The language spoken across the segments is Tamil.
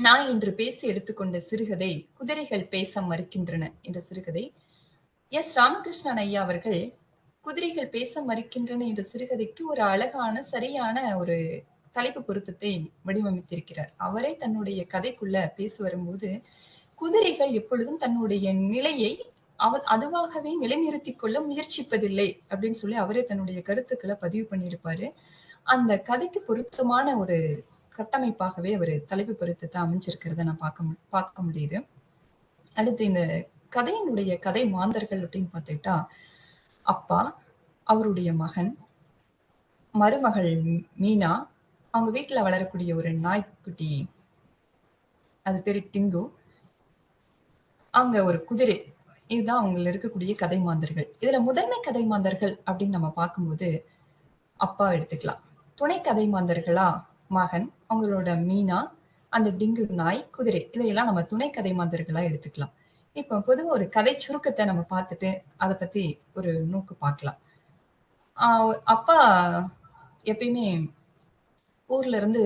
நான் இன்று பேசி எடுத்துக்கொண்ட சிறுகதை குதிரைகள் பேச மறுக்கின்றன என்ற சிறுகதை. எஸ். ராமகிருஷ்ணன் ஐயா அவர்கள் குதிரைகள் பேச மறுக்கின்றன என்ற சிறுகதைக்கு ஒரு அழகான சரியான ஒரு தலைப்பு பொருத்தத்தை வடிவமைத்திருக்கிறார். அவரே தன்னுடைய கதைக்குள்ள பேசி வரும்போது குதிரைகள் எப்பொழுதும் தன்னுடைய நிலையை அவ அதுவாகவே நிலைநிறுத்தி கொள்ள முயற்சிப்பதில்லை அப்படின்னு சொல்லி அவரே தன்னுடைய கருத்துக்களை பதிவு பண்ணியிருப்பாரு. அந்த கதைக்கு பொருத்தமான ஒரு கட்டமைப்பாகவே ஒரு தலைப்பு பொருத்தத்தை அமைஞ்சிருக்கிறத நான் பார்க்க பார்க்க முடியுது. அடுத்து இந்த கதையினுடைய கதை மாந்தர்கள் அப்படின்னு பார்த்துக்கிட்டா அப்பா அவருடைய மகன் மருமகள் மீனா அவங்க வீட்டுல வளரக்கூடிய ஒரு நாய்க்குட்டி அது பேரு டிங்கு. அங்க ஒரு குதிரை இதுதான் அவங்கள இருக்கக்கூடிய கதை மாந்தர்கள். இதுல முதன்மை கதை மாந்தர்கள் அப்படின்னு நம்ம பார்க்கும்போது அப்பா எடுத்துக்கலாம். துணை கதை மாந்தர்களா மகன் அவங்களோட மீனா அந்த டிங்கு நாய் குதிரை இதையெல்லாம் நம்ம துணை கதை மாந்தர்களா எடுத்துக்கலாம். இப்போ பொதுவா ஒரு கதை சுருக்கத்தை நம்ம பார்த்துட்டு அதை பத்தி ஒரு நோக்கு பார்க்கலாம். அப்பா எப்பயுமே ஊர்ல இருந்து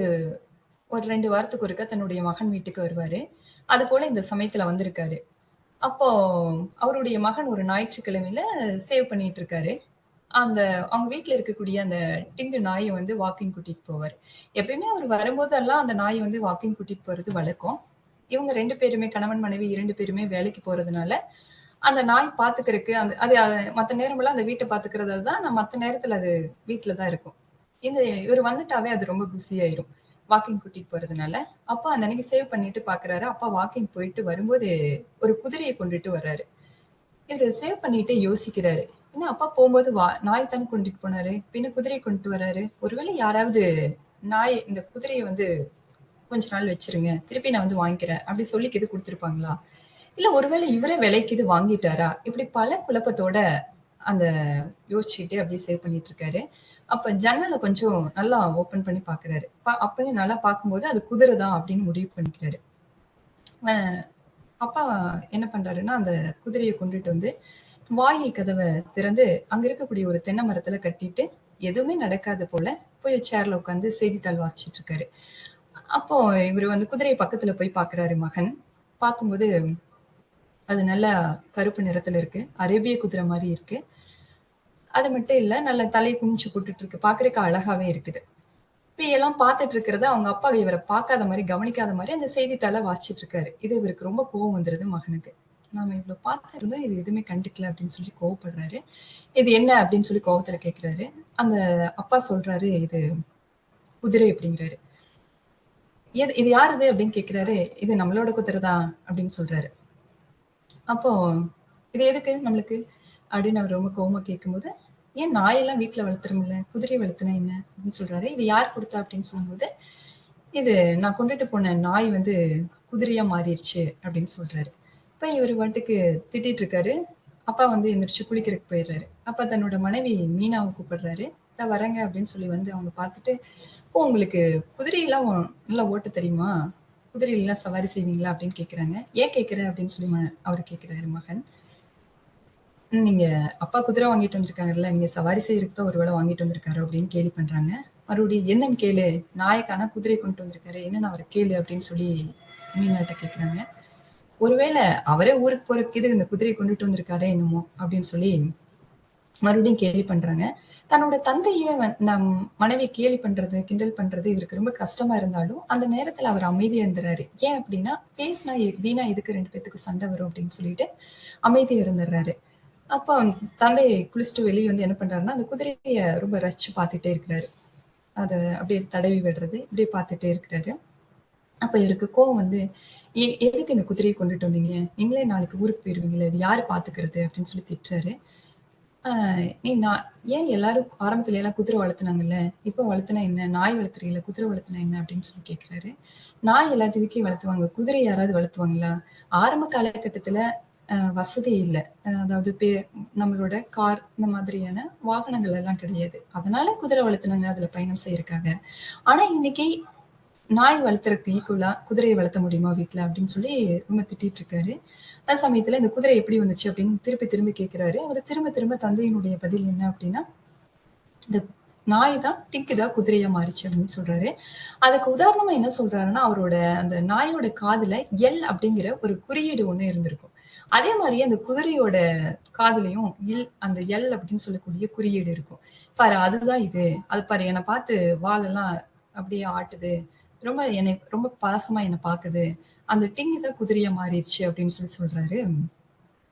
ஒரு ரெண்டு வாரத்துக்கு ஒருக்கா தன்னுடைய மகன் வீட்டுக்கு வருவாரு. அது போல இந்த சமயத்துல வந்திருக்காரு. அப்போ அவருடைய மகன் ஒரு ஞாயிற்றுக்கிழமையில சேவ் பண்ணிட்டு இருக்காரு. அந்த அவங்க வீட்டுல இருக்கக்கூடிய அந்த டிங்கு நாயை வந்து வாக்கிங் கூட்டிட்டு போவார். எப்பயுமே அவர் வரும்போதெல்லாம் அந்த நாயை வந்து வாக்கிங் கூட்டிட்டு போறது வழக்கம். இவங்க ரெண்டு பேருமே கணவன் மனைவி இரண்டு பேருமே வேலைக்கு போறதுனால அந்த நாய் பாத்துக்கிறதுக்கு அந்த அது மற்ற நேரமெல்லாம் அந்த வீட்டை பாத்துக்கிறது தான் நான் மற்ற நேரத்துல அது வீட்டுல தான் இருக்கும். இந்த இவர் வந்துட்டாவே அது ரொம்ப குசியாயிரும் வாக்கிங் கூட்டிட்டு போறதுனால. அப்பா அந்த அன்னைக்கு சேவ் பண்ணிட்டு பாக்குறாரு. அப்பா வாக்கிங் போயிட்டு வரும்போது ஒரு குதிரையை கொண்டுட்டு வர்றாரு. இவர் சேவ் பண்ணிட்டு யோசிக்கிறாரு. என்ன அப்பா போகும்போது வா நாய் தானே கொண்டுட்டு போனாரு? பின்ன குதிரையை கொண்டுட்டு வர்றாரு ஒருவேளை யாராவது நாய் இந்த குதிரையை வந்து கொஞ்ச நாள் வச்சிருங்க திருப்பி நான் வந்து வாங்கிக்கிறேன் அப்படி சொல்லி இது கொடுத்துருப்பாங்களா? இல்ல ஒருவேளை இவரே விலைக்கு இது வாங்கிட்டாரா? இப்படி பல குழப்பத்தோட அந்த யோசிச்சுட்டு அப்படியே சேவ் பண்ணிட்டு இருக்காரு அப்ப ஜன்னலை கொஞ்சம் நல்லா ஓபன் பண்ணி பாக்குறாரு. பா- அப்பயும் நல்லா பார்க்கும்போது அது குதிரை தான் அப்படின்னு முடிவு பண்ணிக்கிறாரு. அப்பா என்ன பண்றாருன்னா அந்த குதிரையை கொண்டுட்டு வந்து வாயில் கதவை திறந்து அங்க இருக்கக்கூடிய ஒரு தென்னை மரத்துல கட்டிட்டு எதுவுமே நடக்காத போல போய் சேர்ல உட்காந்து செய்தித்தாள் வாசிச்சிட்டு இருக்காரு. அப்போ இவர் வந்து குதிரை பக்கத்துல போய் பாக்குறாரு மகன். பார்க்கும்போது அது நல்லா கருப்பு நிறத்துல இருக்கு. அரேபிய குதிரை மாதிரி இருக்கு. அது மட்டும் இல்ல நல்ல தலை குனிச்சு போட்டுட்டு இருக்கு. பாக்குறதுக்கு அழகாவே இருக்குது. எல்லாம் பார்த்துட்டு இருக்கிறத அவங்க அப்பா இவரை பார்க்காத மாதிரி கவனிக்காத மாதிரி அந்த செய்தித்தாளை வாசிச்சிட்டு இருக்காரு இது இவருக்கு ரொம்ப கோவம் வந்துருது மகனுக்கு. நாம இவ்வளவு பார்த்துருந்தோம் இது எதுவுமே கண்டுக்கல அப்படின்னு சொல்லி கோவப்படுறாரு. இது என்ன அப்படின்னு சொல்லி கோவத்துல கேட்கிறாரு அந்த அப்பா சொல்றாரு இது குதிரை அப்படிங்கிறாரு. எது இது யாருது அப்படின்னு கேட்கிறாரு இது நம்மளோட குதிரை தான் அப்படின்னு சொல்றாரு. அப்போ இது எதுக்கு நம்மளுக்கு? அப்படின்னு அவர் ரொம்ப கோவமா கேட்கும்போது ஏன் நாயெல்லாம் வீட்டுல வளர்த்துறோம்ல குதிரையை வளர்த்துனா என்ன அப்படின்னு சொல்றாரு. இது யார் கொடுத்தா அப்படின்னு சொல்லும்போது இது நான் கொண்டுட்டு போன நாய் வந்து குதிரையா மாறிடுச்சு அப்படின்னு சொல்றாரு. இப்ப இவர் வாட்டுக்கு திட்டிட்டு இருக்காரு. அப்பா வந்து எந்திரிச்சு குளிக்கிறதுக்கு போயிடுறாரு. அப்ப தன்னோட மனைவி மீனாவை கூப்பிடுறாரு. "இதோ வரேங்க அப்படின்னு சொல்லி வந்து அவங்க பார்த்துட்டு ஓ உங்களுக்கு குதிரையெல்லாம் நல்லா ஓட்ட தெரியுமா? குதிரையெல்லாம் சவாரி செய்வீங்களா? அப்படின்னு கேட்குறாங்க ஏன் கேட்குற அப்படின்னு சொல்லி ம- அவர் கேட்குறாரு மகன் நீங்க அப்பா குதிரை வாங்கிட்டு வந்திருக்காங்கல்ல நீங்க சவாரி செய்யறதுக்கு தான் ஒருவேளை வாங்கிட்டு வந்திருக்காரு அப்படின்னு கேலி பண்றாங்க. மறுபடியும் என்னன்னு கேளு நாயக்கான குதிரை கொண்டு வந்திருக்காரு என்னன்னு அவரை கேளு அப்படின்னு சொல்லி மீனாட்ட கேக்குறாங்க. ஒருவேளை அவரே ஊருக்கு போறதுக்கு இது இந்த குதிரையை கொண்டுட்டு வந்திருக்காரு என்னமோ அப்படின்னு சொல்லி மறுபடியும் கேலி பண்றாங்க. தன்னோட தந்தையை நம் மனைவி கேலி பண்றது கிண்டல் பண்றது இவருக்கு ரொம்ப கஷ்டமா இருந்தாலும் அந்த நேரத்துல அவர் அமைதியா இருந்துறாரு. ஏன் அப்படின்னா பேசினா எ- வீணா இதுக்கு ரெண்டு பேத்துக்கு சண்டை வரும் அப்படின்னு சொல்லிட்டு அமைதியா இருந்துடுறாரு அப்போ தந்தை குளிச்சுட்டு வெளியே வந்து என்ன பண்றாருன்னா அந்த குதிரையை ரொம்ப ரசிச்சு பார்த்துட்டே இருக்கிறாரு. அதை அப்படியே தடவி விடுறது இப்படியே பார்த்துட்டே இருக்கிறாரு. அப்ப இவருக்கு கோவம் வந்து "எ- எதுக்கு இந்த குதிரையை கொண்டுட்டு வந்தீங்க? நீங்களே நாளைக்கு ஊருக்கு போயிருவீங்களே இது யாரு பாத்துக்கிறது அப்படின்னு சொல்லி திட்டுறாரு. நீ நான் ஏன் எல்லாரும் ஆரம்பத்துல எல்லாம் குதிரை வளர்த்துனாங்கல்ல? இப்போ வளர்த்துனா என்ன? நாய் வளர்த்துறீங்களா குதிரை வளர்த்துனா என்ன? அப்படின்னு சொல்லி கேக்குறாரு. நாய் எல்லாத்து வீட்லயும் வளர்த்துவாங்க குதிரை யாராவது வளர்த்துவாங்களா? ஆரம்ப காலகட்டத்துல வசதி இல்லை. அதாவது பே நம்மளோட கார் இந்த மாதிரியான வாகனங்கள் எல்லாம் கிடையாது. அதனால குதிரை வளர்த்துனாங்க அதுல பயணம் செய்யறதுக்காக. ஆனா இன்னைக்கு நாய் வளர்த்துறதுக்கு ஈக்குவலா குதிரையை வளர்த்த முடியுமா வீட்டுல அப்படின்னு சொல்லி ரொம்ப திட்டிட்டு இருக்காரு அந்த சமயத்துல இந்த குதிரை எப்படி வந்துச்சு அப்படின்னு திருப்பி திரும்பி கேட்கிறாரு அவர் திரும்ப திரும்ப தந்தையினுடைய பதில் என்ன அப்படின்னா இந்த நாய் தான் டிக்குதா தான் குதிரையா மாறிச்சு அப்படின்னு சொல்றாரு. அதுக்கு உதாரணமா என்ன சொல்றாருன்னா அவரோட அந்த நாயோட காதுல எல் அப்படிங்கிற ஒரு குறியீடு ஒண்ணு இருந்திருக்கும். அதே மாதிரி அந்த குதிரையோட காதுலயும் இல் அந்த எல் அப்படின்னு சொல்லக்கூடிய குறியீடு இருக்கும். பாரு அதுதான் இது. அது பாரு என்னை பார்த்து வாலெல்லாம் அப்படியே ஆட்டுது. ரொம்ப என்னை ரொம்ப பாசமா என்னை பாக்குது அந்த டிங்கு தான் குதிரையா மாறிடுச்சு அப்படின்னு சொல்லி சொல்றாரு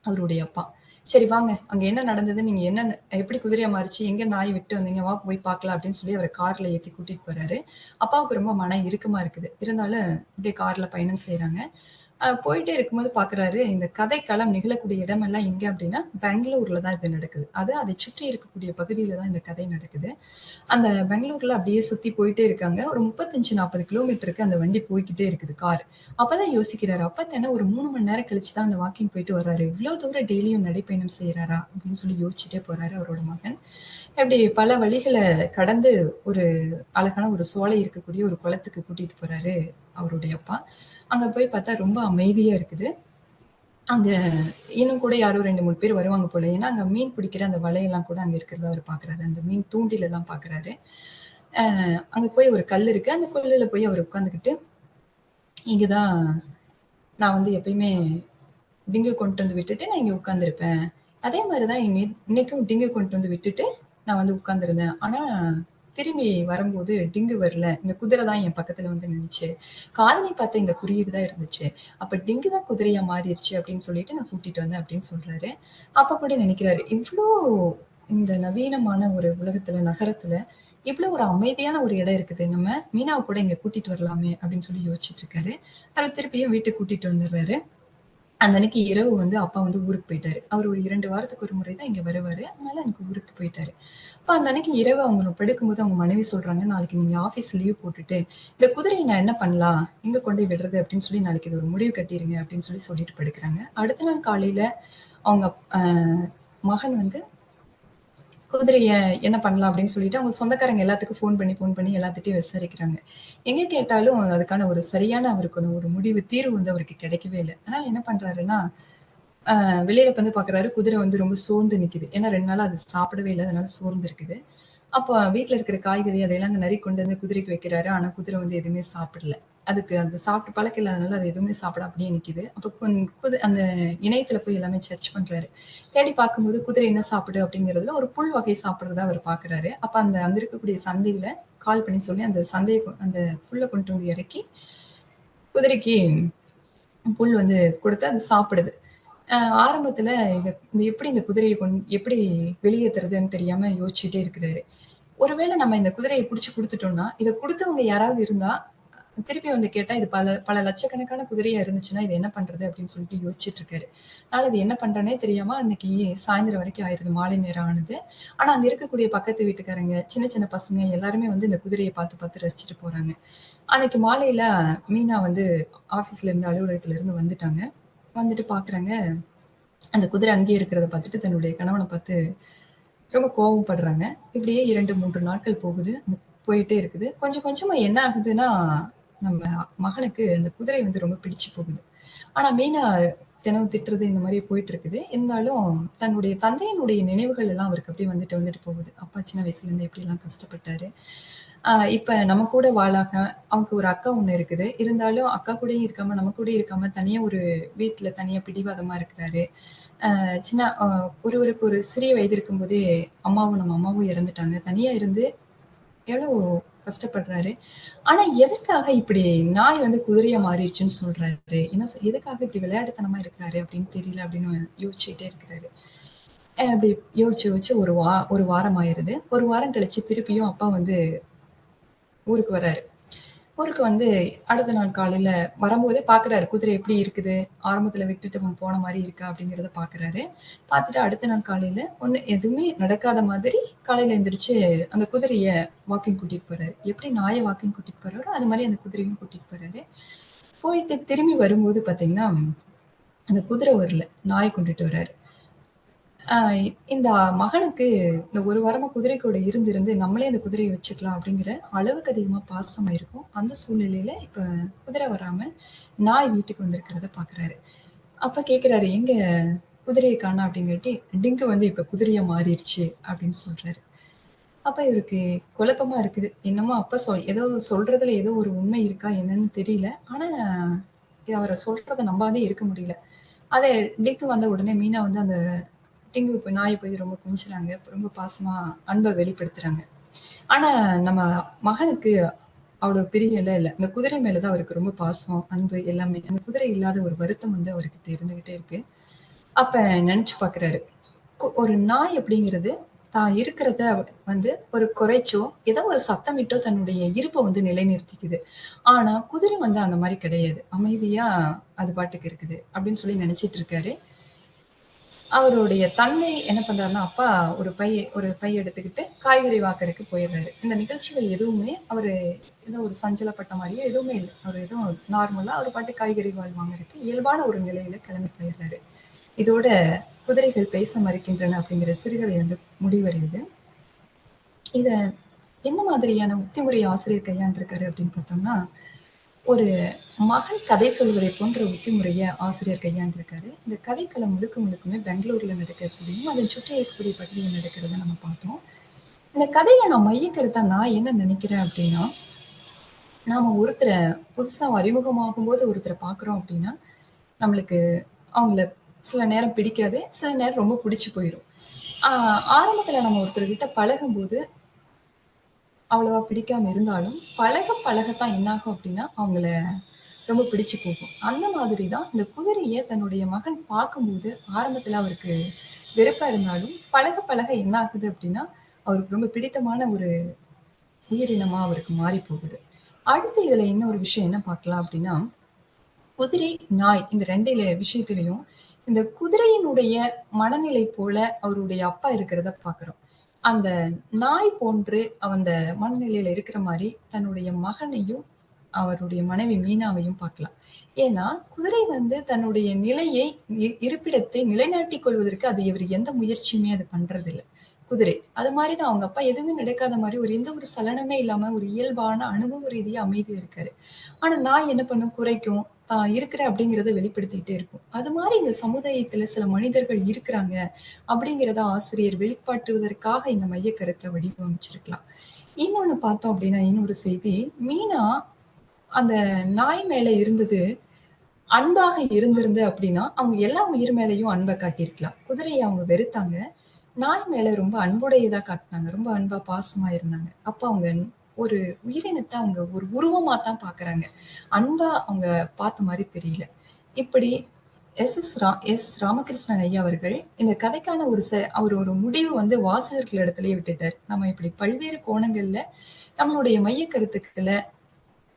அவருடைய அப்பா. சரி வாங்க. அங்க என்ன நடந்தது? நீங்க என்ன எப்படி குதிரையா மாறிச்சு? எங்க நாய் விட்டு வந்தீங்க? வா போய் பார்க்கலாம் அப்படின்னு சொல்லி அவர் கார்ல ஏத்தி கூட்டிட்டு போறாரு. அப்பாவுக்கு ரொம்ப மன இறுக்கமா இருக்குது. இருந்தாலும் அப்படியே கார்ல பயணம் செய்யறாங்க போயிட்டே இருக்கும்போது பாக்குறாரு இந்த கதைக்களம் நிகழக்கூடிய இடம் எல்லாம் எங்க அப்படின்னா பெங்களூர்ல தான் இது நடக்குது. அது அதை சுற்றி இருக்கக்கூடிய பகுதியில தான் இந்த கதை நடக்குது. அந்த பெங்களூர்ல அப்படியே சுத்தி போயிட்டே இருக்காங்க. ஒரு முப்பத்தஞ்சு நாற்பது கிலோமீட்டருக்கு அந்த வண்டி போய்கிட்டே இருக்குது கார். அப்பதான் யோசிக்கிறாரு அப்ப தானே ஒரு மூணு மணி நேரம் கழிச்சு தான் அந்த வாக்கிங் போயிட்டு வர்றாரு. இவ்வளவு தூரம் டெய்லியும் நடைப்பயணம் செய்யறாரா அப்படின்னு சொல்லி யோசிச்சுட்டே போறாரு அவரோட மகன். அப்படி பல வழிகளை கடந்து ஒரு அழகான ஒரு சோலை இருக்கக்கூடிய ஒரு குளத்துக்கு கூட்டிட்டு போறாரு அவருடைய அப்பா. அங்க போய் பார்த்தா ரொம்ப அமைதியா இருக்குது. அங்க இன்னும் கூட யாரோ ரெண்டு மூணு பேர் வருவாங்க போல. ஏன்னா அங்க மீன் பிடிக்கிற அந்த வலையெல்லாம் கூட அங்க இருக்கிறத அவர் பாக்குறாரு. அந்த மீன் தூண்டில எல்லாம் பாக்குறாரு. ஆஹ் அங்க போய் ஒரு கல் இருக்கு. அந்த கல்லுல போய் அவர் உட்காந்துக்கிட்டு இங்கதான் நான் வந்து எப்பயுமே டிங்கு கொண்டு வந்து விட்டுட்டு நான் இங்க உட்காந்துருப்பேன் அதே மாதிரிதான் இன்னை- இன்னைக்கும் டிங்கு கொண்டு வந்து விட்டுட்டு நான் வந்து உட்கார்ந்துருந்தேன். ஆனா திரும்பி வரும்போது டிங்கு வரல. இந்த குதிரை தான் என் பக்கத்துல வந்து நின்றுச்சு காதலி பார்த்த இந்த குறியீடு தான் இருந்துச்சு. அப்ப டிங்கு தான் குதிரையா மாறிடுச்சு அப்படின்னு சொல்லிட்டு நான் கூட்டிட்டு வந்தேன் அப்படின்னு சொல்றாரு. அப்ப கூட நினைக்கிறாரு இவ்வளோ இந்த நவீனமான ஒரு உலகத்துல நகரத்துல இவ்வளவு ஒரு அமைதியான ஒரு இடம் இருக்குது. நம்ம மீனாவை கூட இங்க கூட்டிட்டு வரலாமே அப்படின்னு சொல்லி யோசிச்சுட்டு இருக்காரு. அவர் திருப்பியும் வீட்டுக்கு கூட்டிட்டு வந்துடுறாரு. அந்த அன்னைக்கு இரவு வந்து அப்பா வந்து ஊருக்கு போயிட்டாரு. அவர் ஒரு இரண்டு வாரத்துக்கு ஒரு முறை தான் இங்க வருவாரு. அதனால எனக்கு ஊருக்கு போயிட்டாரு. அப்ப அந்த அன்னைக்கு இரவு அவங்க படுக்கும்போது அவங்க மனைவி சொல்றாங்க நாளைக்கு நீங்க ஆபீஸ் லீவ் போட்டுட்டு இந்த குதிரையை நான் என்ன பண்ணலாம்? எங்க கொண்டு விடுறது? அப்படின்னு சொல்லி நாளைக்கு இது ஒரு முடிவு கட்டிருங்க அப்படின்னு சொல்லி சொல்லிட்டு படுக்கிறாங்க. அடுத்த நாள் காலையில அவங்க மகன் வந்து குதிரைய என்ன பண்ணலாம் அப்படின்னு சொல்லிட்டு அவங்க சொந்தக்காரங்க எல்லாத்துக்கும் ஃபோன் பண்ணி ஃபோன் பண்ணி எல்லாத்திட்டையும் விசாரிக்கிறாங்க. எங்க கேட்டாலும் அதுக்கான ஒரு சரியான அவருக்கான ஒரு முடிவு தீர்வு வந்து அவருக்கு கிடைக்கவே இல்லை. அதனால என்ன பண்றாருன்னா வெளியில வந்து பாக்குறாரு குதிரை வந்து ரொம்ப சோர்ந்து நிக்குது. ஏன்னா ரெண்டு நாள் அது சாப்பிடவே இல்லை அதனால சோர்ந்து இருக்குது. அப்போ வீட்டுல இருக்கிற காய்கறி அதையெல்லாம் அங்கே நறுக்கி கொண்டு வந்து குதிரைக்கு வைக்கிறாரு. ஆனா குதிரை வந்து எதுவுமே சாப்பிடல. அதுக்கு அந்த சாப்பிட்டு பழக்கம் இல்லாதனால அது எதுவுமே சாப்பிட அப்படியே நிற்கிது அப்போ குதி- அந்த இணையத்துல போய் எல்லாமே சர்ச் பண்றாரு. தேடி பார்க்கும்போது குதிரை என்ன சாப்பிடு அப்படிங்கறதுல ஒரு புல் வகை சாப்பிட்றதா அவர் பாக்குறாரு. அப்போ அந்த அங்கே இருக்கக்கூடிய சந்தையில கால் பண்ணி சொல்லி அந்த சந்தையை அந்த புல்லை கொண்டு வந்து இறக்கி குதிரைக்கு புல் வந்து கொடுத்து அது சாப்பிடுது. ஆஹ் ஆரம்பத்துல இந்த எப்படி இந்த குதிரையை கொண்டு எப்படி வெளியேத்துறதுன்னு தெரியாம யோசிச்சுட்டே இருக்கிறாரு. ஒருவேளை நம்ம இந்த குதிரையை பிடிச்சி கொடுத்துட்டோம்னா இதை கொடுத்தவங்க யாராவது இருந்தா திருப்பி வந்து கேட்டா இது பல பல லட்சக்கணக்கான குதிரையா இருந்துச்சுன்னா இது என்ன பண்றது அப்படின்னு சொல்லிட்டு யோசிச்சுட்டு இருக்காரு அதனால இது என்ன பண்றேனே தெரியாம அன்னைக்கு சாயந்தரம் வரைக்கும் ஆயிருது மாலை நேரம் ஆனது. ஆனா அங்க இருக்கக்கூடிய பக்கத்து வீட்டுக்காரங்க சின்ன சின்ன பசங்க எல்லாருமே வந்து இந்த குதிரையை பார்த்து பார்த்து ரசிச்சுட்டு போறாங்க. அன்னைக்கு மாலையில மீனா வந்து ஆபீஸ்ல இருந்து அலுவலகத்துல இருந்து வந்துட்டாங்க. வந்துட்டு பாக்குறாங்க. அந்த குதிரை அங்கேயே இருக்கிறத பார்த்துட்டு தன்னுடைய கணவனை பார்த்து ரொம்ப கோவப்படுறாங்க இப்படியே இரண்டு மூன்று நாட்கள் போகுது போயிட்டே இருக்குது. கொஞ்சம் கொஞ்சமா என்ன ஆகுதுன்னா நம்ம மகனுக்கு அந்த குதிரை வந்து ரொம்ப பிடிச்சு போகுது. ஆனா மீனா தினம் திட்டுறது இந்த மாதிரி போயிட்டு இருக்குது இருந்தாலும் தன்னுடைய தந்தையினுடைய நினைவுகள் எல்லாம் அவருக்கு அப்படியே வந்துட்டு வந்துட்டு போகுது. அப்பா சின்ன வயசுல இருந்து எப்படி எல்லாம் கஷ்டப்பட்டாரு. ஆஹ் இப்ப நம்ம கூட வாழாக அவனுக்கு ஒரு அக்கா ஒண்ணு இருக்குது. இருந்தாலும் அக்கா கூடயும் இருக்காம நம்ம கூட இருக்காம தனியா ஒரு வீட்டுல தனியா பிடிவாதமா இருக்கிறாரு. ஆஹ் சின்ன ஒருவருக்கு ஒரு சிறிய வயது இருக்கும்போதே அம்மாவும் நம்ம அம்மாவும் இறந்துட்டாங்க. தனியா இருந்து எவ்வளவு கஷ்டப்படுறாரு. ஆனா எதற்காக இப்படி நாய் வந்து குதிரையா மாறிடுச்சுன்னு சொல்றாரு? என்ன எதுக்காக இப்படி விளையாட்டுத்தனமா இருக்கிறாரு அப்படின்னு தெரியல அப்படின்னு யோசிச்சுட்டே இருக்கிறாரு. அஹ் அப்படி யோசிச்சு யோசிச்சு ஒரு வா ஒரு வாரம் ஆயிருது. ஒரு வாரம் கழிச்சு திருப்பியும் அப்பா வந்து ஊருக்கு வர்றாரு. ஊருக்கு வந்து அடுத்த நாள் காலையில வரும்போதே பாக்குறாரு. குதிரை எப்படி இருக்குது? ஆரம்பத்துல விட்டுட்டு அவன் போன மாதிரி இருக்கா? அப்படிங்கறத பாக்குறாரு. பார்த்துட்டு அடுத்த நாள் காலையில ஒண்ணு எதுவுமே நடக்காத மாதிரி காலையில எந்திரிச்சு அந்த குதிரைய வாக்கிங் கூட்டிட்டு போறாரு. எப்படி நாயை வாக்கிங் கூட்டிட்டு போறாரோ அது மாதிரி அந்த குதிரையும் கூட்டிட்டு போறாரு. போயிட்டு திரும்பி வரும்போது பாத்தீங்கன்னா அந்த குதிரை வரல நாய் கொண்டுட்டு வர்றாரு ஆஹ் இந்த மகனுக்கு இந்த ஒரு வாரமா குதிரை கூட இருந்து இருந்து நம்மளே அந்த குதிரையை வச்சுக்கலாம் அப்படிங்கிற அளவுக்கு அதிகமா பாசமா இருக்கும் அந்த சூழ்நிலையில இப்ப குதிரை வராம நாய் வீட்டுக்கு வந்திருக்கிறத பாக்குறாரு அப்ப கேக்குறாரு எங்க குதிரையை காணா அப்படிங்காட்டி டிங்கு வந்து இப்ப குதிரையா மாறிடுச்சு அப்படின்னு சொல்றாரு அப்ப இவருக்கு குழப்பமா இருக்குது. என்னமோ அப்ப சொல் ஏதோ சொல்றதுல ஏதோ ஒரு உண்மை இருக்கா என்னன்னு தெரியல. ஆனா, அவரை சொல்றதை நம்பாதே இருக்க முடியல. அதை டிங்கு வந்த உடனே மீனா வந்து அந்த டிங்கு இப்போ நாயை போய் ரொம்ப குமிச்சுறாங்க ரொம்ப பாசமா அன்பை வெளிப்படுத்துறாங்க. ஆனா, நம்ம மகனுக்கு அவ்வளோ பிரியம்லாம் இல்லை அந்த குதிரை மேலதான் அவருக்கு ரொம்ப பாசம், அன்பு எல்லாமே. அந்த குதிரை இல்லாத ஒரு வருத்தம் வந்து அவர்கிட்ட இருந்துகிட்டே இருக்கு. அப்ப நினைச்சு பார்க்குறாரு. கு ஒரு நாய் அப்படிங்கிறது தான் இருக்கிறத வந்து ஒரு குறைச்சோ, ஏதோ ஒரு சத்தமிட்டோ தன்னுடைய இருப்பை வந்து நிலைநிறுத்திக்குது. ஆனா, குதிரை வந்து அந்த மாதிரி கிடையாது. அமைதியா அது பாட்டுக்கு இருக்குது. அப்படின்னு சொல்லி நினைச்சிட்டு இருக்காரு. அவருடைய தந்தை என்ன பண்றாருன்னா, அப்பா ஒரு பை ஒரு பை எடுத்துக்கிட்டு காய்கறி வாக்கறதுக்கு போயிடுறாரு. இந்த நிகழ்ச்சிகள் எதுவுமே அவரு ஏதோ ஒரு சஞ்சலப்பட்ட மாதிரியே எதுவுமே இல்லை அவர் எதுவும் நார்மலா அவர் பாட்டு காய்கறி வாழ் வாங்குறதுக்கு இயல்பான ஒரு நிலையில கிளம்பி போயிடுறாரு. இதோட குதிரைகள் பேச மறுக்கின்றன அப்படிங்கிற சிறுகதை வந்து முடிவடையுது. இத என்ன மாதிரியான உத்திமுறை ஆசிரியர் கையாண்டிருக்காரு அப்படின்னு பார்த்தோம்னா, ஒரு மகன் கதை சொல்வதை போன்ற உத்திமுறைய ஆசிரியர் கையாண்டிருக்காரு. இந்த கதைக்களம் முழுக்க முழுக்குமே பெங்களூர்ல நடக்கக்கூடியும், அதன் சுற்றி இருக்கக்கூடிய பகுதியில் நடக்கிறத நம்ம பார்த்தோம். இந்த கதையில நான் மையக்கருத்தா நான் என்ன நினைக்கிறேன் அப்படின்னா, நாம ஒருத்தரை புதுசா அறிமுகமாகும்போது ஒருத்தரை பார்க்குறோம் அப்படின்னா, நம்மளுக்கு அவங்கள சில நேரம் பிடிக்காது. சில நேரம் ரொம்ப பிடிச்சு போயிடும் ஆரம்பத்துல நம்ம ஒருத்தர்கிட்ட பழகும்போது அவ்வளவா பிடிக்காம இருந்தாலும், பழக பழகத்தான் என்னாகும் அப்படின்னா, அவங்கள ரொம்ப பிடிச்சு போகும். அந்த மாதிரி தான் இந்த குதிரையை தன்னுடைய மகன் பார்க்கும்போது, ஆரம்பத்துல அவருக்கு வெறுப்பா இருந்தாலும், பழக பழக என்ன ஆகுது அப்படின்னா, அவருக்கு ரொம்ப பிடித்தமான ஒரு உயிரினமா அவருக்கு மாறி போகுது. அடுத்து இதுல இன்னொரு விஷயம் என்ன பார்க்கலாம் அப்படின்னா, குதிரை, நாய் இந்த ரெண்டு விஷயத்திலையும் இந்த குதிரையினுடைய மனநிலை போல அவருடைய அப்பா இருக்கிறத பார்க்குறோம். அந்த நாய் போன்று அந்த மனநிலையில இருக்கிற மாதிரி தன்னுடைய மகனையும், அவருடைய மனைவி மீனாவையும் பார்க்கலாம். ஏன்னா, குதிரை வந்து தன்னுடைய நிலையை இருப்பிடத்தை நிலைநாட்டிக் கொள்வதற்கு அது இவர் எந்த முயற்சியுமே அது பண்றதில்லை குதிரை. அது மாதிரிதான் தான் அவங்க அப்பா எதுவுமே நடக்காத மாதிரி ஒரு எந்த ஒரு சலனமே இல்லாம ஒரு இயல்பான அனுபவ ரீதியா அமைதி இருக்காரு. ஆனா நாய் என்ன பண்ணும்? குறைக்கும் இருக்கிற அப்படிங்கிறத வெளிப்படுத்திட்டே இருக்கும். அது மாதிரி இந்த சமுதாயத்துல சில மனிதர்கள் இருக்கிறாங்க அப்படிங்கிறத ஆசிரியர் வெளிப்பாட்டுவதற்காக இந்த மைய கருத்தை வடிவமைச்சிருக்கலாம். இன்னொன்னு பார்த்தோம் அப்படின்னா, இன்னொரு செய்தி, மீனா அந்த நாய் மேல இருந்தது அன்பாக இருந்திருந்து அப்படின்னா, அவங்க எல்லா உயிர் மேலையும் அன்பை காட்டியிருக்கலாம். குதிரையை அவங்க வெறுத்தாங்க. நாய் மேல ரொம்ப அன்புடையதா காட்டினாங்க ரொம்ப அன்பா, பாசமா இருந்தாங்க. அப்ப அவங்க ஒரு உயிரினத்தை அவங்க ஒரு உருவமா தான் பாக்குறாங்க அன்பா அவங்க பார்த்த மாதிரி தெரியல. இப்படி எஸ் எஸ் ரா எஸ். ராமகிருஷ்ணன் ஐயா அவர்கள் இந்த கதைக்கான ஒரு ச அவர் ஒரு முடிவு வந்து வாசகர்கள் இடத்துலயே விட்டுட்டார் நம்ம இப்படி பல்வேறு கோணங்கள்ல நம்மளுடைய மைய கருத்துக்களை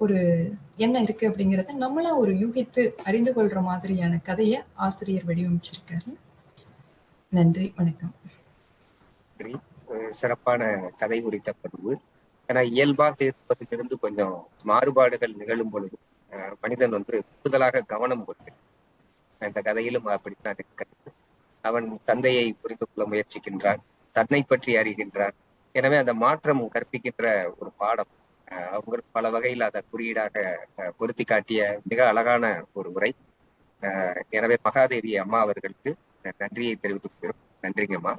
ஒரு என்ன இருக்கு அப்படிங்கிறத நம்மளா ஒரு யூகித்து அறிந்து கொள்ற மாதிரியான கதையை ஆசிரியர் வடிவமைச்சிருக்காரு. நன்றி, வணக்கம். நன்றி. சிறப்பான கதை குறித்த பதிவு. ஏன்னா இயல்பாக இருப்பதிலிருந்து கொஞ்சம் மாறுபாடுகள் நிகழும் பொழுது, மனிதன் வந்து கூடுதலாக கவனம் கொண்டு இந்த கதையிலும் அப்படித்தான் இருக்கிறது. அவன் தந்தையை புரிந்து கொள்ள முயற்சிக்கின்றான். தன்னை பற்றி அறிகின்றான். எனவே அந்த மாற்றம் கற்பிக்கின்ற ஒரு பாடம். அவங்க பல வகையில் அதை குறியீடாக பொருத்தி காட்டிய மிக அழகான ஒரு உரை. எனவே மகாதேவி அம்மா அவர்களுக்கு நன்றியை தெரிவித்துக் கொள்கிறோம். நன்றிங்கம்மா.